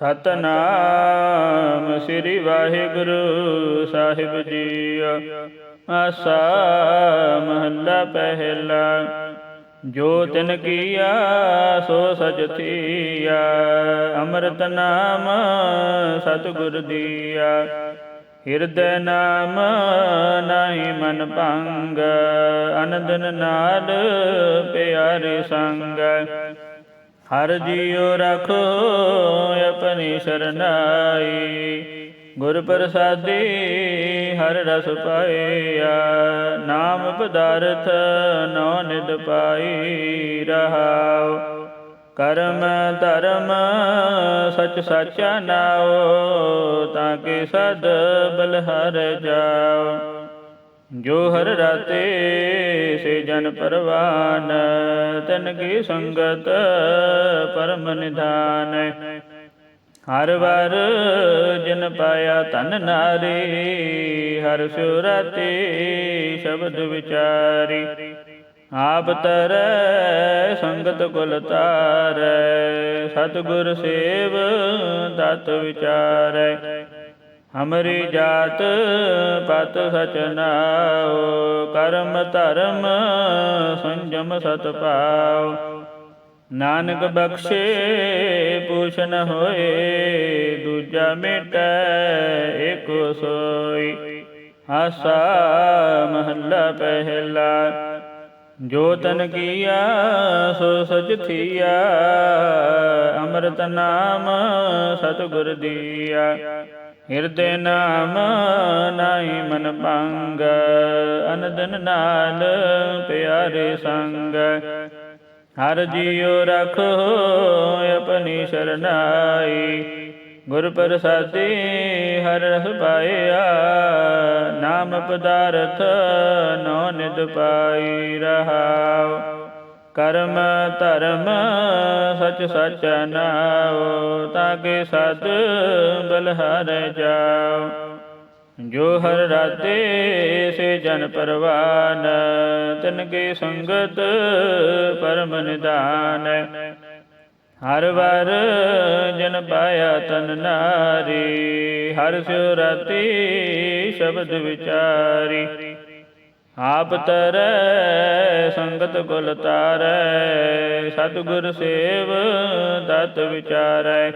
ਸਤਨਾਮ ਸ੍ਰੀ ਵਾਹਿਗੁਰੂ ਸਾਹਿਬ ਜੀ। ਆਸਾ ਮਹੱਲਾ ਪਹਿਲਾ, ਜੋ ਤਿਨ ਕੀਆ, ਸੋ ਸਚ ਥੀਆ। ਅੰਮ੍ਰਿਤ ਨਾਮ ਸਤਿਗੁਰ ਦੀਆ। ਹਿਰਦੈ ਨਾਮ ਨਾਹੀ ਮਨ ਭੰਗ। ਅਨੰਦਨ ਨਾਲ ਪਿਆਰੇ ਸੰਗ। ਹਰ ਜੀਉ ਰਖੋ ਆਪਣੀ ਸਰਨਾਈ। ਗੁਰ ਪ੍ਰਸਾਦੀ ਹਰ ਰਸ ਪਾਇਆ। ਨਾਮ ਪਦਾਰਥ ਨੋ ਨਿਦ ਪਾਈ ਰਹਾਉ। ਕਰਮ ਧਰਮ ਸਚ ਸਾਚਾ ਨਾਉ, ਤਾਂ ਕਿ ਸਦ ਬਲਹਰ ਜਾਓ ਜੋ ਹਰ ਰਾਤੇ ਸੇ ਜਨ ਪਰਵਾਨ, ਤਨ ਕੀ ਸੰਗਤ ਪਰਮ ਨਿਧਾਨ। ਹਰ ਵਾਰ ਜਨ ਪਾਇਆ ਤਨ ਨਾਰੀ, ਹਰ ਸੁਰਤੇ ਸ਼ਬਦ ਵਿਚਾਰੀ। ਆਪ ਤਰ ਸੰਗਤ ਕੁਲ ਤਾਰ, ਸਤਿਗੁਰ ਸੇਵ ਤਤ ਵਿਚਾਰੈ। ਹਮਰੀ ਜਾਤ ਪਤ ਸਚਨਾਉ ਕਰਮ ਧਰਮ ਸੰਜਮ ਸਤ ਪਾਉ ਨਾਨਕ ਬਖਸ਼ੇ ਪੂਛਨ ਹੋਏ ਦੂਜਾ ਮਿਟੈ ਏਕੋ ਸੋਈ ਆਸਾ ਮਹੱਲਾ ਪਹਿਲਾ ਜੋ ਤਨ ਕੀਆ ਸੋ ਸਚ ਥੀਆ ਅੰਮ੍ਰਿਤ ਨਾਮ ਸਤਿਗੁਰ ਦੀਆ ਹਿਰਦੇ ਨਾਮ ਨਾਹੀ ਮਨ ਭੰਗ, ਅਨੰਦਨ ਨਾਲ ਪਿਆਰੇ ਸੰਗ। ਹਰ ਜੀਉ ਰਖੋ ਆਪਣੀ ਸਰਨਾਈ, ਗੁਰ ਪ੍ਰਸਾਦੀ ਹਰ ਰਸ ਪਾਇਆ, ਨਾਮ ਪਦਾਰਥ ਨੋ ਨਿਦ ਪਾਈ ਰਹਾਉ ਕਰਮ, ਧਰਮ, ਸਚ ਸਚ ਨਾਉ ਤਾਂ ਕਿ ਸਦ ਬਲਹਰ ਜਾਉ। ਜੋ ਹਰ ਰਾਤੇ ਸੇ ਜਨ ਪਰਵਾਨ, ਤਨ ਕੀ ਸੰਗਤ ਪਰਮ ਨਿਦਾਨ ਹਰ ਵਾਰ ਜਨ ਪਾਇਆ ਤਨ ਨਾਰੀ, ਹਰ ਸਿਉ ਰਾਤੀ ਸ਼ਬਦ ਵਿਚਾਰੀ। ਆਪ ਤਰੈ, ਸੰਗਤ ਕੁਲ ਤਾਰੈ, ਸਤਿਗੁਰ ਸੇਵ ਤਤ ਵਿਚਾਰੈ।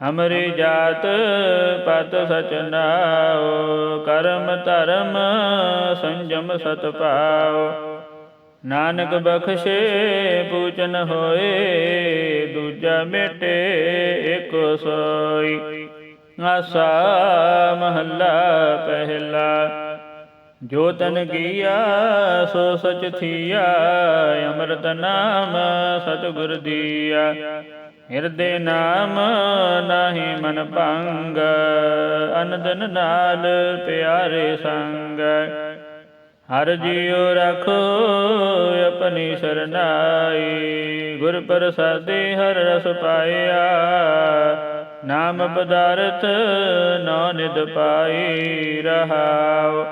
ਹਮਰੀ ਜਾਤ ਪਤ ਸਚ ਨਾਉ, ਕਰਮ ਧਰਮ ਸੰਜਮ ਸਤ ਪਾਉ। ਨਾਨਕ ਬਖਸ਼ੇ, ਪੂਜਨ ਹੋਏ, ਦੂਜਾ ਮਿਟੇ ਏਕੋ ਸੋਈ। ਆਸਾ ਮਹੱਲਾ ਪਹਿਲਾ। ਜੋ ਤਨ ਕੀਆ ਸੋ ਸਚ ਥੀਆ, ਅੰਮ੍ਰਿਤ ਨਾਮ ਸਤਿਗੁਰ ਦੀਆ। ਹਿਰਦੇ ਨਾਮ ਨਾਹੀ ਮਨ ਭੰਗ, ਅਨੰਦਨ ਨਾਲ ਪਿਆਰੇ ਸੰਗ। ਹਰ ਜੀਉ ਰਖੋ ਆਪਣੀ ਸਰਨਾਈ, ਗੁਰ ਪ੍ਰਸਾਦੀ ਹਰ ਰਸ ਪਾਇਆ। ਨਾਮ ਪਦਾਰਥ ਨੋ ਨਿਦ ਪਾਈ ਰਹਾਉ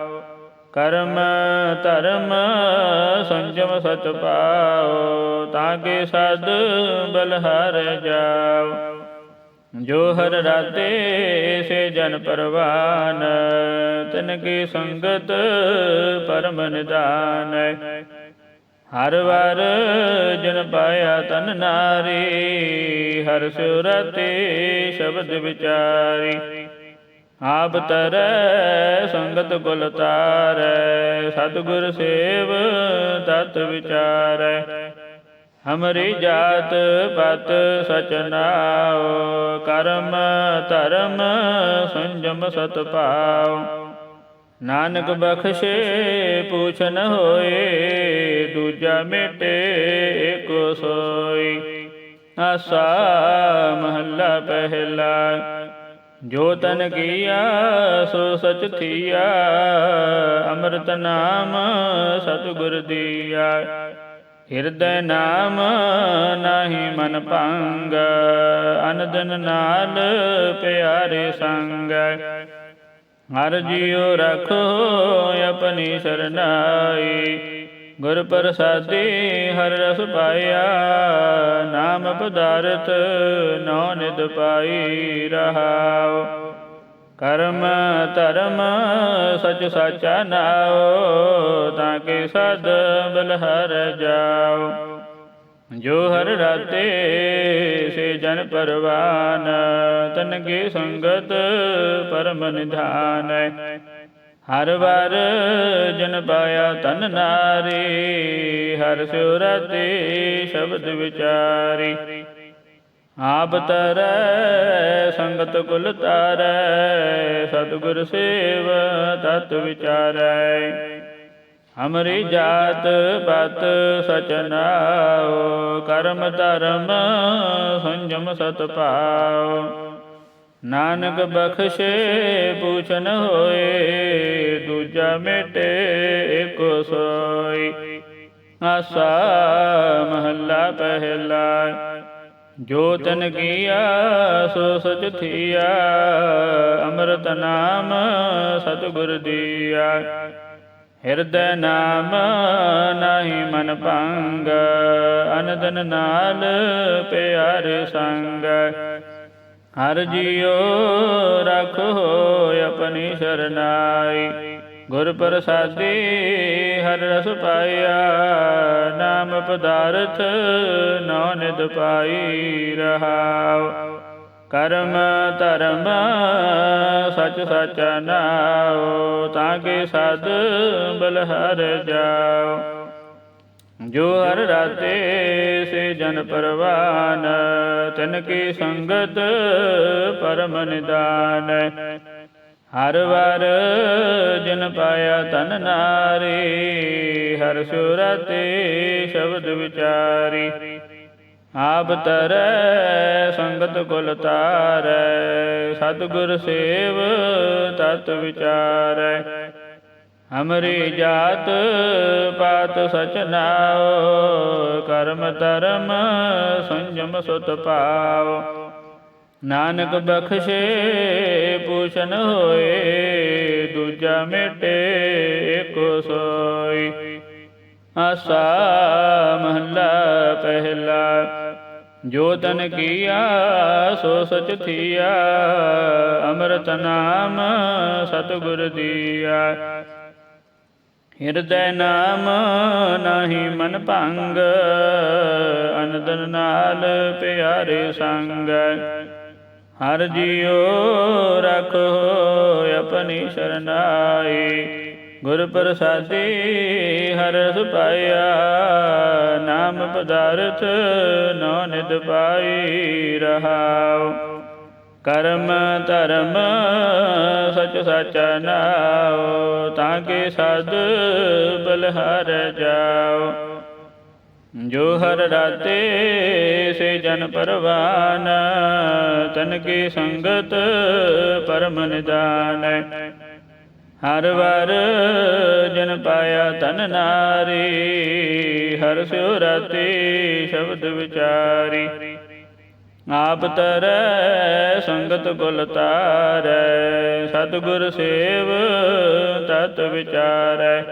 ਕਰਮ, ਧਰਮ, ਸੰਜਮ ਸਤ ਪਾਓ ਤਾਂ ਕਿ ਸਦ ਬਲਹਰ ਜਾਓ ਜੋ ਹਰ ਰਾਤੇ ਸੇ ਜਨ ਪਰਵਾਨ, ਤਨ ਕੀ ਸੰਗਤ ਪਰਮ ਨਿਦਾਨ ਹਰ ਵਾਰ ਜਨ ਪਾਇਆ ਤਨ ਨਾਰੀ, ਹਰ ਸੁਰਤੇ ਸ਼ਬਦ ਵਿਚਾਰੀ। ਆਪ ਤਰੈ ਸੰਗਤ ਕੁਲ ਤਾਰੈ, ਸਤਿਗੁਰ ਸੇਵ ਤਤ ਵਿਚਾਰੈ। ਹਮਰੀ ਜਾਤ ਪਤ ਸਚ ਨਾਉ, ਕਰਮ ਧਰਮ ਸੰਜਮ ਸਤ ਪਾਉ। ਨਾਨਕ ਬਖਸ਼ੇ ਪੂਛਨ ਹੋਏ, ਦੂਜਾ ਮਿਟੇ ਏਕੋ ਸੋਈ। ਆਸਾ ਮਹੱਲਾ ਪਹਿਲਾ। ਜੋ ਤਨ ਕੀਆ, ਸੋ ਸਚ ਥੀਆ। ਅੰਮ੍ਰਿਤ ਨਾਮ ਸਤਿਗੁਰ ਦੀਆ। ਹਿਰਦੈ ਨਾਮ ਨਾਹੀ ਮਨ ਭੰਗ। ਅਨਦਨ ਨਾਲ ਪਿਆਰੇ ਸੰਗ। ਹਰ ਜੀਉ ਰਖੋ, ਆਪਣੀ ਸਰਨਾਈ। ਗੁਰ ਪ੍ਰਸਾਦੀ ਹਰ ਰਸ ਪਾਇਆ, ਨਾਮ ਪਦਾਰਥ ਨੌ ਨਿਦ ਪਾਈ ਰਹਾਉ। ਕਰਮ ਧਰਮ ਸਚ ਸਾਚਾ ਨਾਉ, ਤਾਂ ਕਿ ਸਦ ਬਲਹਰ ਜਾਉ। ਜੋ ਹਰ ਰਾਤੇ ਸੇ ਜਨ ਪਰਵਾਨ, ਤਨ ਕੀ ਸੰਗਤ ਪਰਮ ਨਿਧਾਨ। ਹਰ ਵਰ ਜਨ ਪਾਇਆ ਤਨ ਨਾਰੀ, ਹਰ ਸਿਉ ਸ਼ਬਦ ਵਿਚਾਰੀ। ਆਪ ਤਰੈ, ਸੰਗਤ ਕੁਲ ਤਾਰੈ, ਸਤਿਗੁਰ ਸੇਵ ਤਤ ਵਿਚਾਰੈ। ਹਮਰੀ ਜਾਤ ਪਤ ਸਚਨਾਉ ਕਰਮ ਧਰਮ ਸੰਜਮ ਸਤ ਭਾਉ ਨਾਨਕ ਬਖਸ਼ੇ ਪੂਛਨ ਹੋਏ, ਦੂਜਾ ਮਿਟੇ ਏਕੋ ਸੋਈ। ਆਸਾ ਮਹੱਲਾ ਪਹਿਲਾ। ਜੋ ਤਨ ਕੀਆ, ਸੋ ਸਚ ਥੀਆ। ਅੰਮ੍ਰਿਤ ਨਾਮ ਸਤਿਗੁਰ ਦੀਆ। ਹਿਰਦੈ ਨਾਮ ਨਾਹੀ ਮਨ ਭੰਗ। ਅਨੰਦਨ ਨਾਲ ਪਿਆਰ ਸੰਗ। ਹਰ ਜੀਉ ਰਖੋ ਆਪਣੀ ਸ਼ਰਨਾਈ। ਗੁਰ ਪ੍ਰਸਾਦੀ ਹਰ ਰਸ ਪਾਇਆ, ਨਾਮ ਪਦਾਰਥ ਨੌ ਨਿਦ ਪਾਈ ਰਹਾਉ। ਕਰਮ ਧਰਮ ਸਚ ਸਚਾ ਨਾਉ, ਤਾਂ ਕੇ ਸਦ ਬਲਹਰ ਜਾਉ। ਜੋ ਹਰ ਰਾਤੇ ਸੇ ਜਨ ਪਰਵਾਨ, ਤਨ ਕੀ ਸੰਗਤ ਪਰਮ ਨਿਦਾਨ। ਹਰ ਵਾਰ ਜਨ ਪਾਇਆ ਤਨ ਨਾਰੀ, ਹਰ ਸੁਰਤੇ ਸ਼ਬਦ ਵਿਚਾਰੀ। ਆਪ ਤਰੈ ਸੰਗਤ ਕੁਲ ਤਾਰੈ, ਸਤਿਗੁਰ ਸੇਵ ਤਤ ਵਿਚਾਰੈ। ਹਮਰੀ ਜਾਤ ਪਾਤ ਸਚ ਨਾਉ, ਕਰਮ ਧਰਮ ਸੰਜਮ ਸੁਤ ਪਾਉ। ਨਾਨਕ ਬਖਸ਼ੇ ਪੂਛਨ ਹੋਏ, ਦੂਜਾ ਮਿਟੇ ਏਕੋ ਸੋਈ। ਆਸਾ ਮਹੱਲਾ ਪਹਿਲਾ, ਜੋ ਤਨ ਕੀਆ, ਸੋ ਸਚ ਥੀਆ। ਅੰਮ੍ਰਿਤ ਨਾਮ ਸਤਿਗੁਰ ਦੀਆ। ਹਿਰਦੈ ਨਾਮ ਨਾਹੀ ਮਨ ਭੰਗ, ਅਨੰਦਨ ਨਾਲ ਪਿਆਰੇ ਸੰਗ। ਹਰ ਜੀਉ ਰਖੋ ਆਪਣੀ ਸ਼ਰਨਾਈ, ਗੁਰ ਪ੍ਰਸਾਦੀ ਹਰ ਸੁਪਾਇਆ ਨਾਮ ਪਦਾਰਥ ਨੌ ਨਿਦ ਪਾਈ ਰਹਾਉ। ਕਰਮ, ਧਰਮ, ਸਚ ਸਚਾ ਨਾਉ, ਤਾਂ ਕੇ ਸਦ ਬਲਹਰ ਜਾਉ। ਜੋ ਹਰ ਰਾਤੇ ਸੇ ਜਨ ਪਰਵਾਨ, ਤਨ ਕੀ ਸੰਗਤ ਪਰਮ ਨਿਦਾਨ। ਹਰ ਵਾਰ ਜਨ ਪਾਇਆ ਤਨ ਨਾਰੀ, ਹਰ ਸਿਉ ਰਾਤੇ ਸ਼ਬਦ ਵਿਚਾਰੀ। ਆਪ ਤਰੈ ਸੰਗਤ ਗੁਲ ਤਾਰੈ, ਸਤਿਗੁਰ ਸੇਵ ਤਤ ਵਿਚਾਰੈ।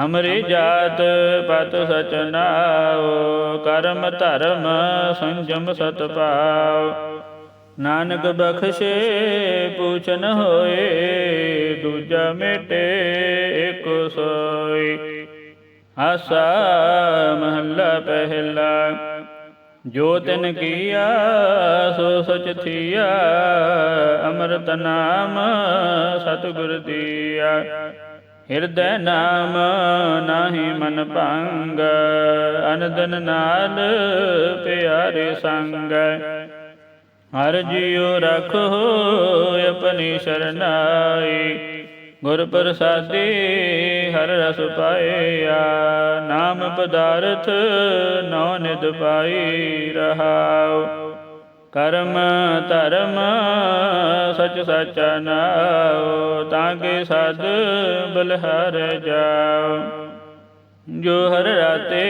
ਹਮਰੀ ਜਾਤ ਪਤ ਸਚਨਾਉ ਕਰਮ ਧਰਮ ਸੰਜਮ ਸਤ ਪਾਉ। ਨਾਨਕ ਬਖਸ਼ੇ ਪੂਛਨ ਹੋਏ, ਦੂਜਾ ਮਿਟੇ ਏਕੋ ਸੋਈ। ਆਸਾ ਮਹੱਲਾ ਪਹਿਲਾ। ਜੋ ਤਿਨ ਕੀਆ, ਸੋ ਸਚ ਥੀਆ। ਅੰਮ੍ਰਿਤ ਨਾਮ ਸਤਿਗੁਰ ਦੀਆ। ਹਿਰਦੈ ਨਾਮ ਨਾਹੀ ਮਨ ਭੰਗ। ਅਨੰਦਨ ਨਾਲ ਪਿਆਰੇ ਸੰਗ। ਹਰ ਜੀਉ ਰਖੋ ਆਪਣੀ ਸ਼ਰਨਾਈ। ਗੁਰ ਪ੍ਰਸਾਦੀ ਹਰ ਰਸ ਪਾਇਆ, ਨਾਮ ਪਦਾਰਥ ਨੌ ਨਿਦ ਪਾਈ ਰਹਾਉ। ਕਰਮ ਧਰਮ ਸਚ ਸਚਾ ਨਾਉ, ਤਾਂ ਕੇ ਸਦ ਬਲਹਰ ਜਾਉ। ਜੋ ਹਰ ਰਾਤੇ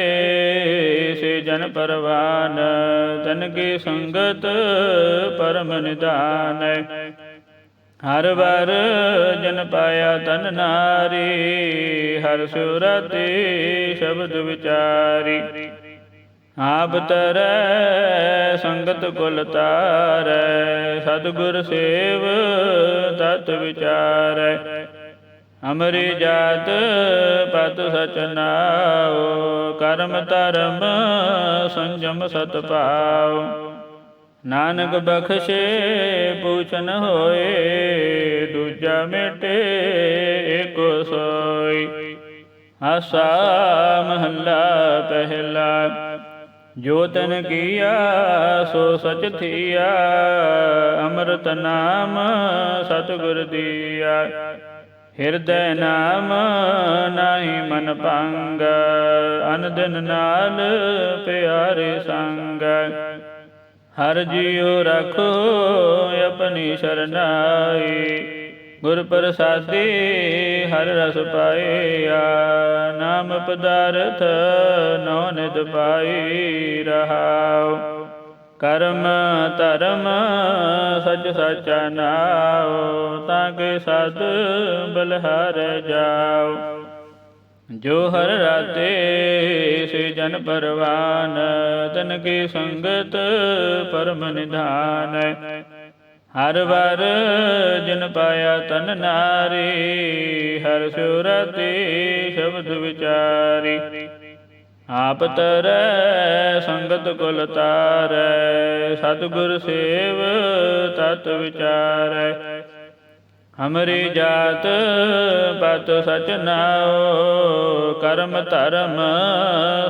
ਸੇ ਜਨ ਪਰਵਾਨ, ਤਨ ਕੀ ਸੰਗਤ ਪਰਮ ਨਿਦਾਨ ਹਰ ਵਰ ਜਨ ਪਾਇਆ ਤਨ ਨਾਰੀ, ਹਰ ਸੁਰਤੀ ਸ਼ਬਦ ਵਿਚਾਰੀ। ਆਪ ਤਰੈ ਸੰਗਤ ਕੁਲ ਤਾਰੈ, ਸਤਿਗੁਰ ਸੇਵ ਤਤ ਵਿਚਾਰੈ। ਅਮਰੀ ਜਾਤ ਪਤ ਸਚ ਨਾਉ, ਕਰਮ ਧਰਮ ਸੰਜਮ ਸਤ ਭਾਉ ਨਾਨਕ ਬਖਸ਼ੇ ਪੂਛਨ ਹੋਏ, ਦੂਜਾ ਮਿਟੇ ਏਕੋ ਸੋਈ। ਆਸਾ ਮਹੱਲਾ ਪਹਿਲਾ, ਜੋ ਤਨ ਕੀਆ, ਸੋ ਸਚ ਥੀਆ। ਅੰਮ੍ਰਿਤ ਨਾਮ ਸਤਿਗੁਰ ਦੀਆ। ਹਿਰਦੈ ਨਾਮ ਨਾਹੀ ਮਨ ਭੰਗ। ਅਨਦਨ ਨਾਲ ਪਿਆਰੇ ਸੰਗ। ਹਰ ਜੀਉ ਰਖੋ ਆਪਣੀ ਸ਼ਰਨਾਈ। ਗੁਰ ਪ੍ਰਸਾਦੀ ਹਰ ਰਸ ਪਾਇਆ ਨਾਮ ਪਦਾਰਥ ਨੋ ਨਿਤ ਪਾਈ ਰਹਾਉ। ਕਰਮ ਧਰਮ ਸਚ ਸਚਾ ਨਾਉ, ਤਾਂ ਕੇ ਸਦ ਬਲਹਰ ਜਾਉ। ਜੋ ਹਰ ਰਾਤੇ ਸੇ ਜਨ ਪਰਵਾਨ, ਤਨ ਕੀ ਸੰਗਤ ਪਰਮ ਨਿਧਾਨ। ਹਰ ਵਰ ਜਿਨ ਪਾਇਆ ਤਨ ਨਾਰੀ, ਹਰ ਸੁਰਤੀ ਸ਼ਬਦ ਵਿਚਾਰੀ। ਆਪ ਤਰੈ ਸੰਗਤ ਕੁਲ ਤਾਰੈ, ਸਤਿਗੁਰ ਸੇਵ ਤਤ ਵਿਚਾਰੈ। ਹਮਰੀ ਜਾਤ ਪਤ ਸਚ ਨਾਉ, ਕਰਮ ਧਰਮ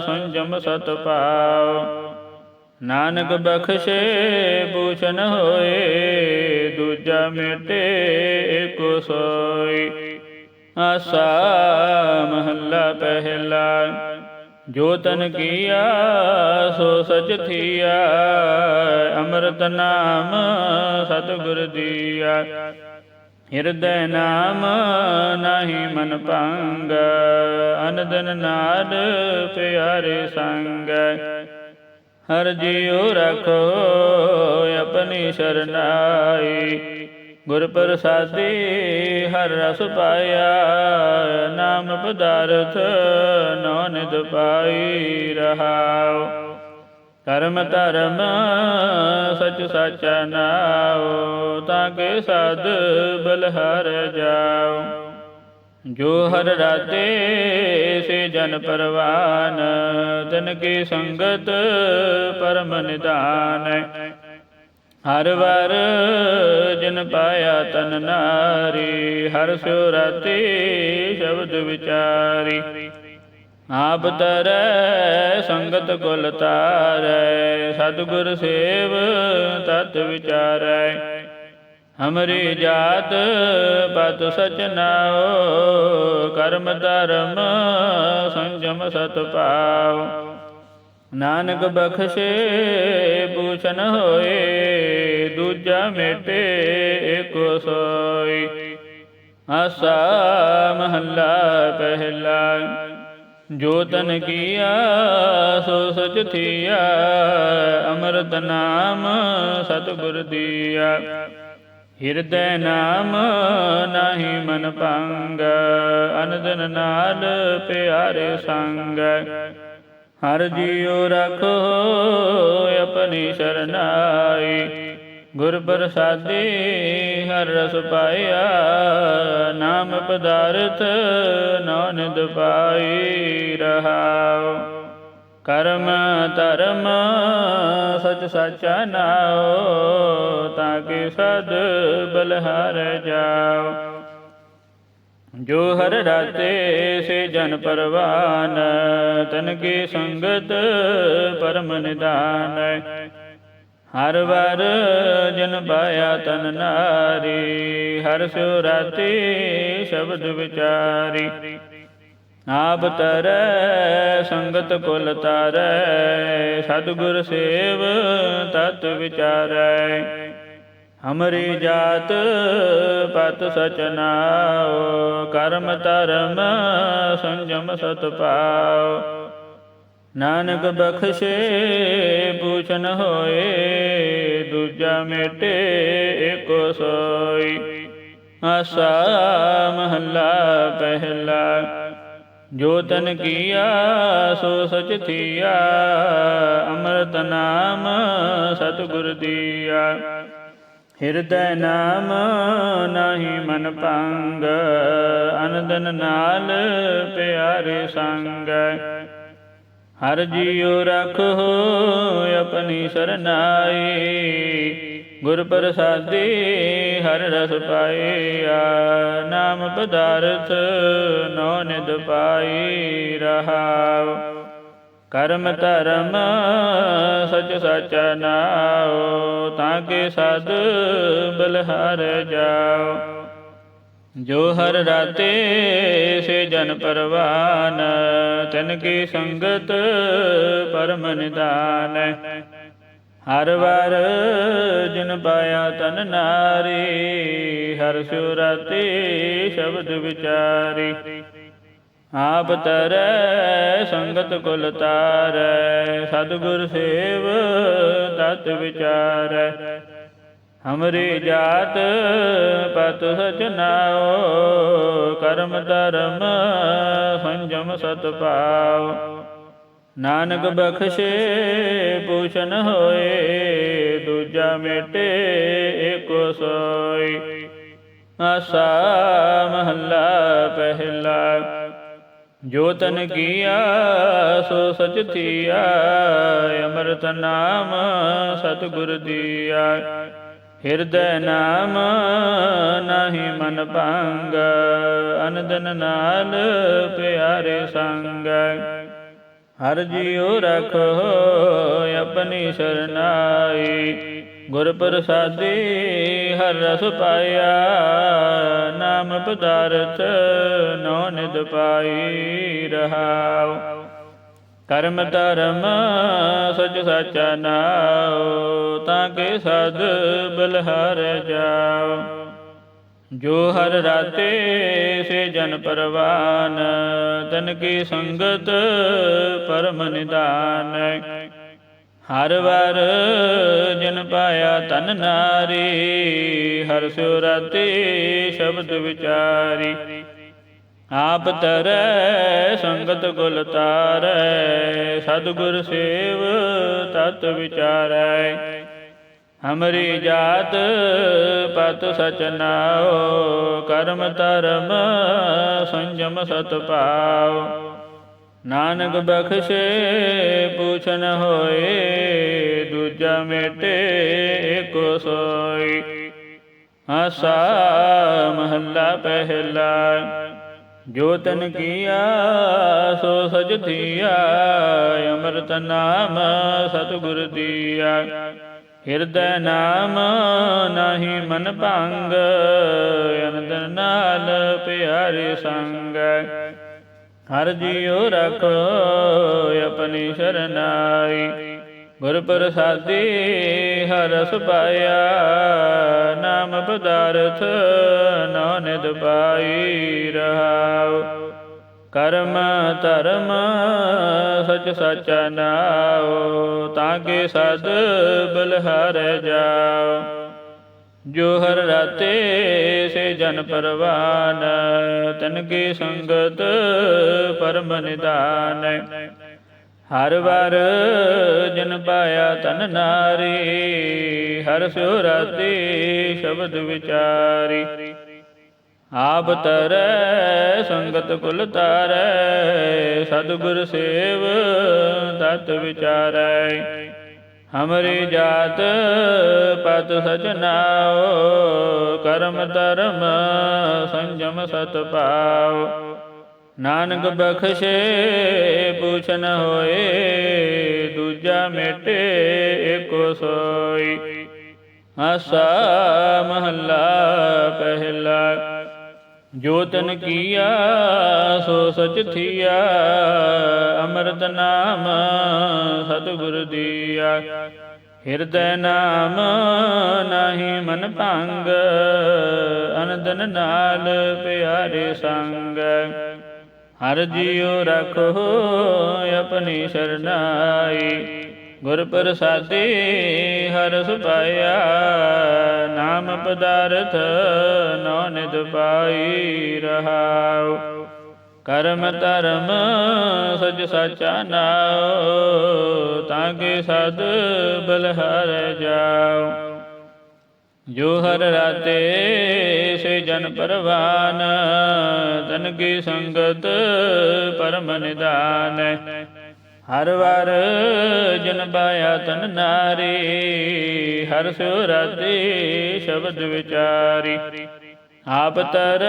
ਸੰਜਮ ਸਤ ਪਾਉ। ਨਾਨਕ ਬਖਸ਼ੇ ਪੂਛਨ ਹੋਏ, ਦੂਜਾ ਮਿਟੇ ਏਕੋ ਸੋਈ ਆਸਾ ਮਹੱਲਾ ਪਹਿਲਾ, ਜੋ ਤਨ ਕੀਆ, ਸੋ ਸਚ ਥੀਆ। ਅੰਮ੍ਰਿਤ ਨਾਮ ਸਤਿਗੁਰ ਦੀਆ। ਹਿਰਦੈ ਨਾਮ ਨਾਹੀ ਮਨ ਭੰਗ, ਅਨਦਨ ਨਾਦ ਪਿਆਰੇ ਸੰਗ। ਹਰ ਜੀਉ ਰਖੋ ਆਪਣੀ ਸ਼ਰਨਾਈ ਗੁਰ ਪ੍ਰਸਾਦੀ ਹਰ ਰਸ ਪਾਇਆ, ਨਾਮ ਪਦਾਰਥ ਨੋ ਨਿਦ ਪਾਈ ਰਹਾਉ। ਕਰਮ ਧਰਮ ਸਚ ਸਾਚਾ ਨਾਉ ਤਾਂ ਕੇ ਸਦ ਬਲਹਰ ਜਾਉ। ਜੋ ਹਰ ਰਾਤੇ ਸੇ ਜਨ ਪਰਵਾਨ, ਤਨ ਕੀ ਸੰਗਤ ਪਰਮ ਨਿਧਾਨ। ਹਰ ਵਰ ਜਿਨ ਪਾਇਆ ਤਨ ਨਾਰੀ, ਹਰ ਸਿਉ ਸ਼ਬਦ ਵਿਚਾਰੀ। ਆਪ ਤਰੈ ਸੰਗਤ ਕੁਲ ਤਾਰੈ, ਸਤਿਗੁਰ ਸੇਵ ਤਤ ਵਿਚਾਰੈ। ਹਮਰੀ ਜਾਤ ਪਤ ਸਚ ਨਾਉ, ਕਰਮ ਧਰਮ ਸੰਜਮ ਸਤ ਪਾਉ। ਨਾਨਕ ਬਖਸ਼ੇ ਪੂਛਨ ਹੋਏ, ਦੂਜਾ ਮੇਟੇ ਏਕੋ ਸੋਈ। ਆਸਾ ਮਹੱਲਾ ਪਹਿਲਾ। ਜੋ ਤਨ ਕੀਆ, ਸੋ ਸਚ ਥੀਆ, ਅੰਮ੍ਰਿਤ ਨਾਮ ਸਤਿਗੁਰ ਦੀਆ। ਹਿਰਦੈ ਨਾਮ ਨਾਹੀ ਮਨ ਭੰਗ, ਅਨੰਦਨ ਨਾਲ ਪਿਆਰੇ ਸੰਗ। ਹਰ ਜੀਉ ਰਖੋ, ਆਪਣੀ ਸ਼ਰਨਾਈ। ਗੁਰ ਪ੍ਰਸਾਦੀ ਹਰ ਰਸ ਪਾਇਆ ਨਾਮ ਪਦਾਰਥ ਨਾਨਦ ਪਾਈ ਰਹਾਉ। ਕਰਮ ਧਰਮ ਸਚ ਸਾਚਾ ਨਾਉ ਤਾਂ ਕਿ ਸਦ ਬਲਹਾਰ ਜਾਉ। ਜੋ ਹਰ ਰਾਤੇ ਸੇ ਜਨ ਪਰਵਾਨ, ਤਨ ਕੀ ਸੰਗਤ ਪਰਮ ਨਿਦਾਨ ਹਰ ਵਰ ਜਨ ਪਾਇਆ ਤਨ ਨਾਰੀ, ਹਰ ਸਿਉ ਰਾਤੀ ਸ਼ਬਦ ਵਿਚਾਰੀ। ਆਪ ਤਰੈ, ਸੰਗਤ ਕੁਲ ਤਾਰੈ, ਸਤਿਗੁਰ ਸੇਵ ਤਤ ਵਿਚਾਰੈ। ਹਮਰੀ ਜਾਤ ਪਤ ਸਚ ਨਾਉ, ਕਰਮ ਧਰਮ ਸੰਜਮ ਸਤ ਪਾਉ। ਨਾਨਕ ਬਖਸ਼ੇ ਪੂਛਨ ਹੋਏ, ਦੂਜਾ ਮਿਟੇ ਏਕੋ ਸੋਈ। ਆਸਾ ਮਹੱਲਾ ਪਹਿਲਾ, ਜੋ ਤਨ ਕੀਆ, ਸੋ ਸਚ ਥੀਆ, ਅੰਮ੍ਰਿਤ ਨਾਮ ਸਤਿਗੁਰ ਦੀਆ। ਹਿਰਦੈ ਨਾਮ ਨਾਹੀ ਮਨ ਭੰਗ, ਅਨੰਦਨ ਨਾਲ ਪਿਆਰੇ ਸੰਗ। ਹਰ ਜੀਉ ਰਖੋ ਆਪਣੀ ਸਰਨਾਈ। ਗੁਰ ਪ੍ਰਸਾਦੀ ਹਰ ਰਸ ਪਾਈਆ ਨਾਮ ਪਦਾਰਥ ਨੋ ਨਿਦ ਪਾਈ ਰਹਾਉ। ਕਰਮ ਧਰਮ ਸਚ ਸਚਾ ਨਾਉ, ਤਾਂ ਕੇ ਸਦ ਬਲਹਾਰ ਜਾਓ ਜੋ ਹਰ ਰਾਤੇ ਸੇ ਜਨ ਪਰਵਾਨ, ਤਨ ਕੀ ਸੰਗਤ ਪਰਮ ਨਿਦਾਨ। ਹਰ ਵਾਰ ਜਿਨ ਪਾਇਆ ਤਨ ਨਾਰੀ, ਹਰ ਸੁਰਤੀ ਸ਼ਬਦ ਵਿਚਾਰੀ। ਆਪ ਤਰੈ ਸੰਗਤ ਕੁਲ ਤਾਰੈ, ਸਤਿਗੁਰ ਸੇਵ ਤਤ ਵਿਚਾਰੈ। ਹਮਰੀ ਜਾਤ ਪਤ ਸਚ ਨਾਉ, ਕਰਮ ਧਰਮ ਸੰਜਮ ਸਤ ਪਾਉ। ਨਾਨਕ ਬਖਸ਼ੇ ਪੂਸ਼ਨ ਹੋਏ, ਦੂਜਾ ਮੇਟੇ ਏਕੋ ਸੋਈ ਆਸਾ ਮਹੱਲਾ ਪਹਿਲਾ, ਜੋ ਤਨ ਕੀਆ, ਸੋ ਸਚ ਥੀਆ, ਅੰਮ੍ਰਿਤ ਨਾਮ ਸਤਿਗੁਰ ਦੀਆ। ਹਿਰਦੈ ਨਾਮ ਨਾਹੀ ਮਨ ਭੰਗ, ਅਨੰਦਨ ਨਾਲ ਪਿਆਰੇ ਸੰਗ। ਹਰ ਜੀਉ ਰਖੋ ਆਪਣੀ ਸਰਨਾਈ, ਗੁਰ ਪ੍ਰਸਾਦੀ ਹਰ ਰਸ ਪਾਇਆ, ਨਾਮ ਪਦਾਰਥ ਨੌ ਨਿਦ ਪਾਈ ਰਹਾਉ। ਕਰਮ ਧਰਮ ਸਚ ਸਚਾ ਨਾਉ, ਤਾਂ ਕੇ ਸਦ ਬਲਹਰ ਜਾਓ ਜੋ ਹਰ ਰਾਤੇ ਸੇ ਜਨ ਪਰਵਾਨ, ਤਨ ਕੀ ਸੰਗਤ ਪਰਮ ਨਿਦਾਨ। ਹਰ ਵਾਰ ਜਨ ਪਾਇਆ ਤਨ ਨਾਰੀ, ਹਰ ਸੁਰਤੀ ਸ਼ਬਦ ਵਿਚਾਰੀ। ਆਪ ਤਰੈ ਸੰਗਤ ਗੁਲ ਤਾਰੈ ਸਤਿਗੁਰ ਸੇਵ ਤਤ ਵਿਚਾਰੈ। ਹਮਰੀ ਜਾਤ ਪਤ ਸਚ ਨਾਉ, ਕਰਮ ਧਰਮ ਸੰਜਮ ਸਤ ਪਾਉ ਨਾਨਕ ਬਖਸ਼ੇ, ਪੂਛਨ ਹੋਏ, ਦੂਜਾ ਮੇਟੇ, ਏਕੋ ਸੋਈ ਆਸਾ ਮਹੱਲਾ ਪਹਿਲਾ। ਜੋ ਤਨ ਕੀਆ ਸੋ ਸਜ ਥੀਆ ਅੰਮ੍ਰਿਤ ਨਾਮ ਸਤਿਗੁਰ ਦੀਆ। ਹਿਰਦੈ ਨਾਮ ਨਾਹੀ ਮਨ ਭੰਗ ਅਨੰਦ ਨਾਲ ਪਿਆਰੇ ਸੰਗ। ਹਰ ਜੀਉ ਰਖੋ ਆਪਣੀ ਸ਼ਰਨਾਈ। ਗੁਰ ਪ੍ਰਸਾਦੀ ਹਰ ਰਸ ਪਾਇਆ, ਨਾਮ ਪਦਾਰਥ ਨੋ ਨਿਦ ਪਾਈ ਰਹਾਉ। ਕਰਮ ਧਰਮ ਸਚ ਸਚਾ ਨਾਉ, ਤਾਂ ਕੇ ਸਦ ਬਲਹਰ ਜਾਓ ਜੋ ਹਰ ਰਾਤੇ ਸੇ ਜਨ ਪਰਵਾਨ, ਤਨ ਕੀ ਸੰਗਤ ਪਰਮ ਨਿਦਾਨ ਹਰ ਵਾਰ ਜਨ ਪਾਇਆ ਤਨ ਨਾਰੀ, ਹਰ ਸਿਉ ਰਾਤੀ ਸ਼ਬਦ ਵਿਚਾਰੀ। ਆਪ ਤਰੈ, ਸੰਗਤ ਕੁਲ ਤਾਰੈ, ਸਤਿਗੁਰ ਸੇਵ ਤਤ ਵਿਚਾਰੈ। ਹਮਰੀ ਜਾਤ ਪਤ ਸਚਨਾਉ ਕਰਮ ਧਰਮ ਸੰਜਮ ਸਤ ਪਾਓ ਨਾਨਕ ਬਖਸ਼ੇ ਪੂਛਨ ਹੋਏ, ਦੂਜਾ ਮੇਟੇ ਏਕੋ ਸੋਈ। ਆਸਾ ਮਹੱਲਾ ਪਹਿਲਾ, ਜੋ ਤਨ ਕੀਆ, ਸੋ ਸਚ ਥੀਆ। ਅੰਮ੍ਰਿਤ ਨਾਮ ਸਤਿਗੁਰ ਦੀਆ। ਹਿਰਦੈ ਨਾਮ ਨਾਹੀ ਮਨ ਭੰਗ, ਅਨੰਦਨ ਨਾਲ ਪਿਆਰੇ ਸੰਗ। ਹਰ ਜੀਉ ਰਖੋ ਆਪਣੀ ਸਰਨਾਈ। ਗੁਰ ਪ੍ਰਸਾਦੀ ਹਰ ਸੁਪਾਇਆ ਨਾਮ ਪਦਾਰਥ ਨੌ ਨਿਦ ਪਾਈ ਰਹਾਉ। ਕਰਮ ਧਰਮ ਸਜ ਸਾਚਾ ਨਾਉ, ਤਾਂ ਕੇ ਸਦ ਬਲਹਰ ਜਾਉ। ਜੋ ਹਰ ਰਾਤੇ ਸੇ ਜਨ ਪਰਵਾਨ, ਤਨ ਕੀ ਸੰਗਤ ਪਰਮ ਨਿਦਾਨ। ਹਰ ਵਾਰ ਜਨ ਪਾਇਆ ਤਨ ਨਾਰੀ, ਹਰ ਸਿਉ ਰਾਤੇ ਸ਼ਬਦ ਵਿਚਾਰੀ। ਆਪ ਤਰ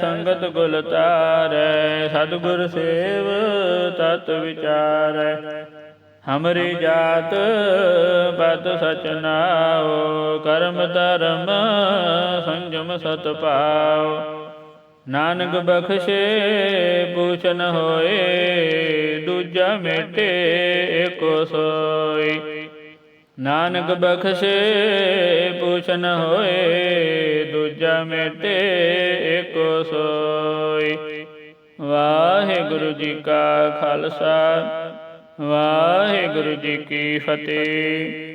ਸੰਗਤ ਗੁਲ ਤਾਰੈ, ਸਤਿਗੁਰ ਸੇਵ ਤਤ ਵਿਚਾਰੈ। ਹਮਰੀ ਜਾਤ ਬਦ ਸਚ ਨਾਉ, ਕਰਮ ਧਰਮ ਸੰਜਮ ਸਤ ਪਾਓ ਨਾਨਕ ਬਖਸ਼ੇ, ਪੂਛਨ ਹੋਏ, ਦੂਜਾ ਮੇਟੇ, ਏਕੋ ਸੋਈ ਨਾਨਕ ਬਖਸ਼ੇ, ਪੂਛਨ ਹੋਏ, ਦੂਜਾ ਮੇਟੇ, ਏਕੋ ਸੋਈ ਵਾਹਿਗੁਰੂ ਜੀ ਕਾ ਖਾਲਸਾ। ਵਾਹਿਗੁਰੂ ਜੀ ਕੀ ਫਤਿਹ।